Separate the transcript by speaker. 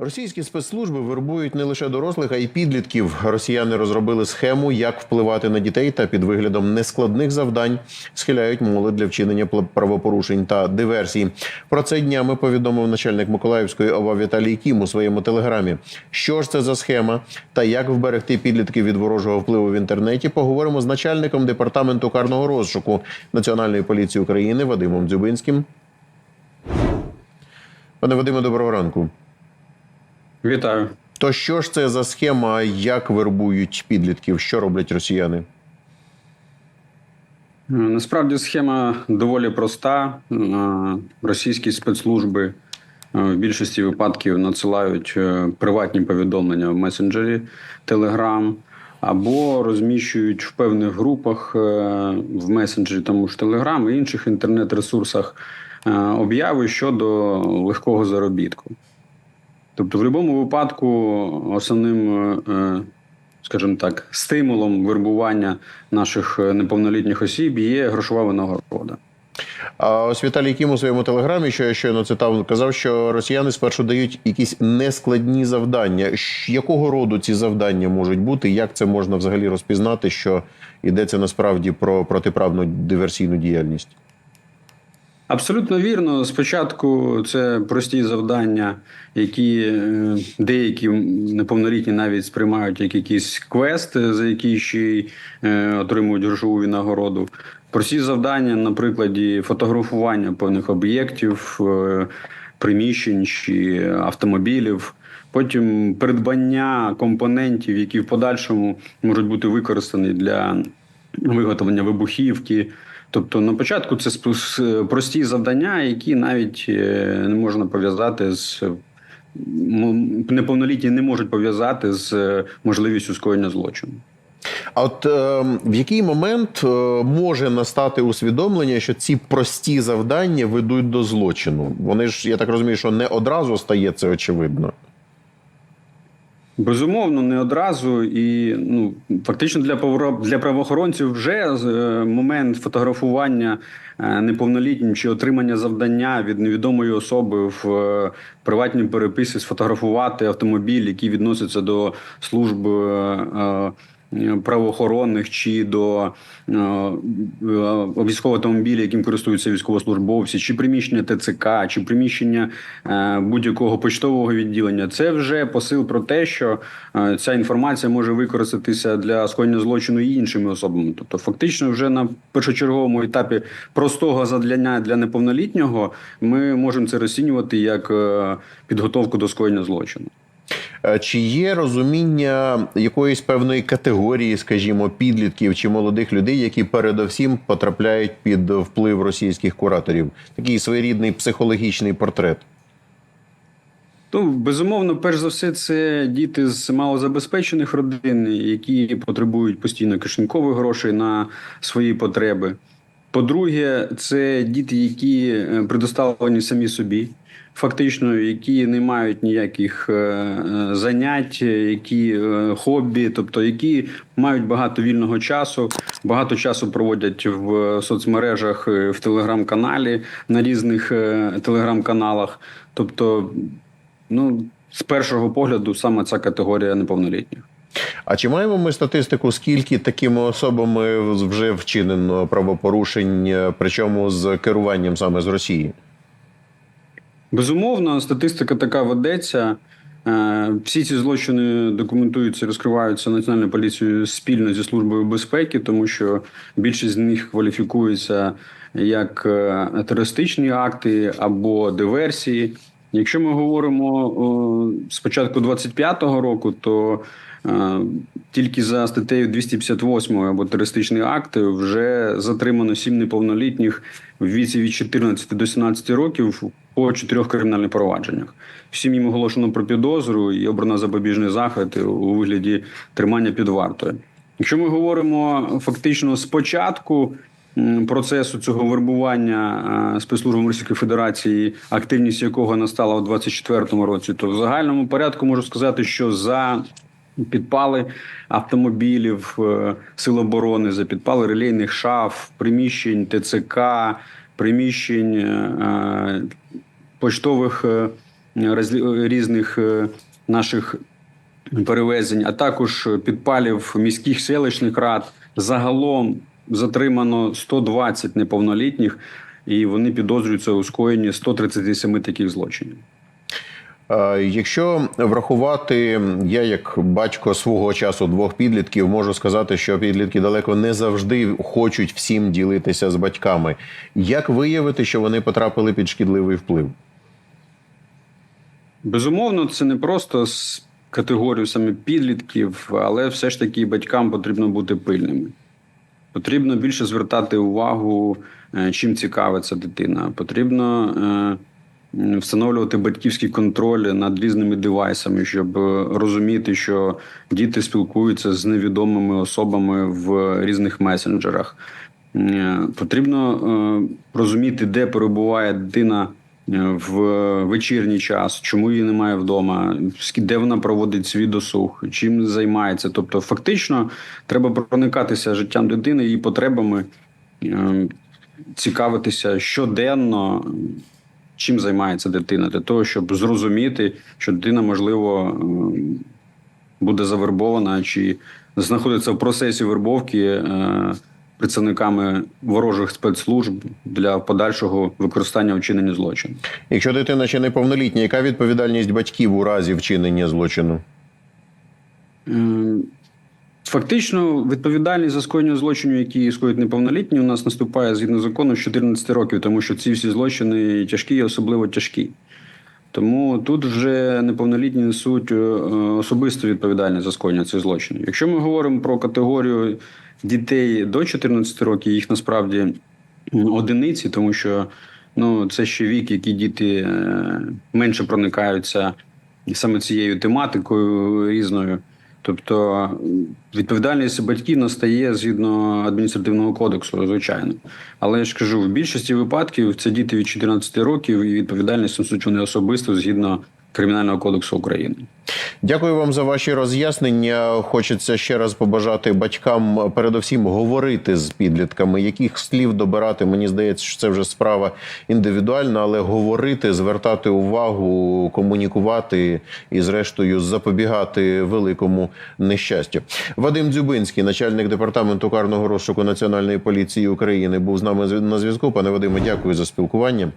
Speaker 1: Російські спецслужби вербують не лише дорослих, а й підлітків. Росіяни розробили схему, як впливати на дітей та під виглядом нескладних завдань схиляють молодь для вчинення правопорушень та диверсій. Про це днями повідомив начальник Миколаївської ОВА Віталій Кім у своєму телеграмі. Що ж це за схема та як вберегти підлітків від ворожого впливу в інтернеті? Поговоримо з начальником департаменту карного розшуку Національної поліції України Вадимом Дзюбинським. Пане Вадиме, доброго ранку.
Speaker 2: Вітаю.
Speaker 1: То що ж це за схема, як вербують підлітків? Що роблять росіяни?
Speaker 2: Насправді схема доволі проста. Російські спецслужби е, в більшості випадків надсилають е, приватні повідомлення в месенджері Telegram або розміщують в певних групах е, в месенджері тому ж Telegram і інших інтернет-ресурсах обяви щодо легкого заробітку. Тобто, в будь-якому випадку основним, е, скажімо так, стимулом вербування наших е, неповнолітніх осіб є грошова винагорода.
Speaker 1: А ось Віталій Кім у своєму телеграмі, що я щойно цитав, казав, що росіяни спершу дають якісь нескладні завдання. Якого роду ці завдання можуть бути? Як це можна взагалі розпізнати, що йдеться насправді про протиправну диверсійну діяльність?
Speaker 2: Абсолютно вірно. Спочатку це прості завдання, які е, деякі неповнолітні навіть сприймають як якийсь квест, за який ще й е, отримують грошову винагороду. Прості завдання, на прикладі фотографування певних об'єктів, е, приміщень чи автомобілів. Потім придбання компонентів, які в подальшому можуть бути використані для виготовлення вибухівки. Тобто на початку це прості завдання, які навіть е, не можна пов'язати з неповнолітні не можуть пов'язати з е, можливістю скоєння злочину.
Speaker 1: А от е, в який момент е, може настати усвідомлення, що ці прості завдання ведуть до злочину? Вони ж, я так розумію, що не одразу стає це очевидно.
Speaker 2: Безумовно, не одразу, і ну фактично для для правоохоронців вже е, момент фотографування е, неповнолітнім чи отримання завдання від невідомої особи в е, приватній переписці сфотографувати автомобіль, який відноситься до служб. Правоохоронних чи до е, е, військового автомобіля, яким користуються військовослужбовці, чи приміщення ТЦК, чи приміщення е, будь-якого почтового відділення, це вже посил про те, що ця інформація може використатися для скоєння злочину і іншими особами. Тобто, фактично, вже на першочерговому етапі простого задля для неповнолітнього ми можемо це розцінювати як підготовку до скоєння злочину.
Speaker 1: Е, Чи є розуміння якоїсь певної категорії, скажімо, підлітків чи молодих людей, які передовсім потрапляють під вплив російських кураторів? Такий своєрідний психологічний портрет.
Speaker 2: Ну, безумовно, перш за все, це діти з малозабезпечених родин, які потребують постійно кишенькових грошей на свої потреби. По-друге, це діти, які е, предоставлені самі собі, фактично, які не мають ніяких е, е, занять, які е, хобі, тобто які мають багато вільного часу, багато часу проводять в соцмережах, в телеграм-каналі, на різних телеграм-каналах. Тобто, ну, з першого погляду, саме ця категорія неповнолітніх.
Speaker 1: А чи маємо ми статистику, скільки такими особами вже вчинено правопорушень, причому з керуванням саме з Росії?
Speaker 2: Безумовно, статистика така ведеться. Е, Всі ці злочини документуються, розкриваються національною поліцією спільно зі службою безпеки, тому що більшість з них кваліфікується як е, терористичні акти або диверсії. Якщо ми говоримо о, з початку 25-го року, то е, тільки за статтею 258 або терористичні акти вже затримано сім неповнолітніх в віці від 14 до 17 років по чотирьох кримінальних провадженнях. Всім їм оголошено про підозру і обрано запобіжний захід у вигляді тримання під вартою. Якщо ми говоримо фактично спочатку процесу цього вербування е, спецслужбами Російської Федерації, активність якого настала у 24-му році, то в загальному порядку можу сказати, що за підпали автомобілів е, Сил оборони, за підпали релейних шаф, приміщень ТЦК, приміщень поштових е, різних е, наших перевезень, а також підпалів міських селищних рад. Загалом затримано 120 неповнолітніх, і вони підозрюються у скоєнні 137 таких злочинів.
Speaker 1: Е, Якщо врахувати, я як батько свого часу двох підлітків можу сказати, що підлітки далеко не завжди хочуть всім ділитися з батьками. Як виявити, що вони потрапили під шкідливий вплив?
Speaker 2: Безумовно, це не просто з категорію саме підлітків, але все ж таки батькам потрібно бути пильними. Потрібно більше звертати увагу, е, чим цікавиться дитина. Потрібно е, встановлювати батьківський контроль над різними девайсами, щоб е, розуміти, що діти спілкуються з невідомими особами в різних месенджерах. Потрібно розуміти, де перебуває дитина в вечірній час, чому її немає вдома, де вона проводить свій досуг, чим займається. Тобто, фактично, треба проникатися життям дитини, її потребами, е, цікавитися щоденно, чим займається дитина, для того, щоб зрозуміти, що дитина, можливо, е, буде завербована чи знаходиться в процесі вербовки е, представниками ворожих спецслужб для подальшого використання вчинення злочину.
Speaker 1: Якщо дитина ще неповнолітня, яка відповідальність батьків у разі вчинення злочину?
Speaker 2: Фактично, відповідальність за скоєння злочинів, які скоїть неповнолітні, у нас наступає згідно закону з 14 років, тому що ці всі злочини тяжкі і особливо тяжкі. Тому тут вже неповнолітні несуть е, особисту відповідальність за скоєння цих злочинів. Якщо ми говоримо про категорію дітей до 14 років, їх насправді одиниці, тому що ну, це ще вік, який діти е, менше проникаються саме цією тематикою різною. Тобто відповідальність батьків настає згідно адміністративного кодексу, звичайно. Але я ж кажу, в більшості випадків це діти від 14 років, і відповідальність несуть вони особисто згідно Кримінального кодексу України.
Speaker 1: Дякую вам за ваші роз'яснення. Хочеться ще раз побажати батькам, передусім, говорити з підлітками, яких слів добирати. Мені здається, що це вже справа індивідуальна, але говорити, звертати увагу, комунікувати і, зрештою, запобігати великому нещастю. Вадим Дзюбинський, начальник департаменту карного розшуку Національної поліції України, був з нами на зв'язку. Пане Вадиме, дякую за спілкування.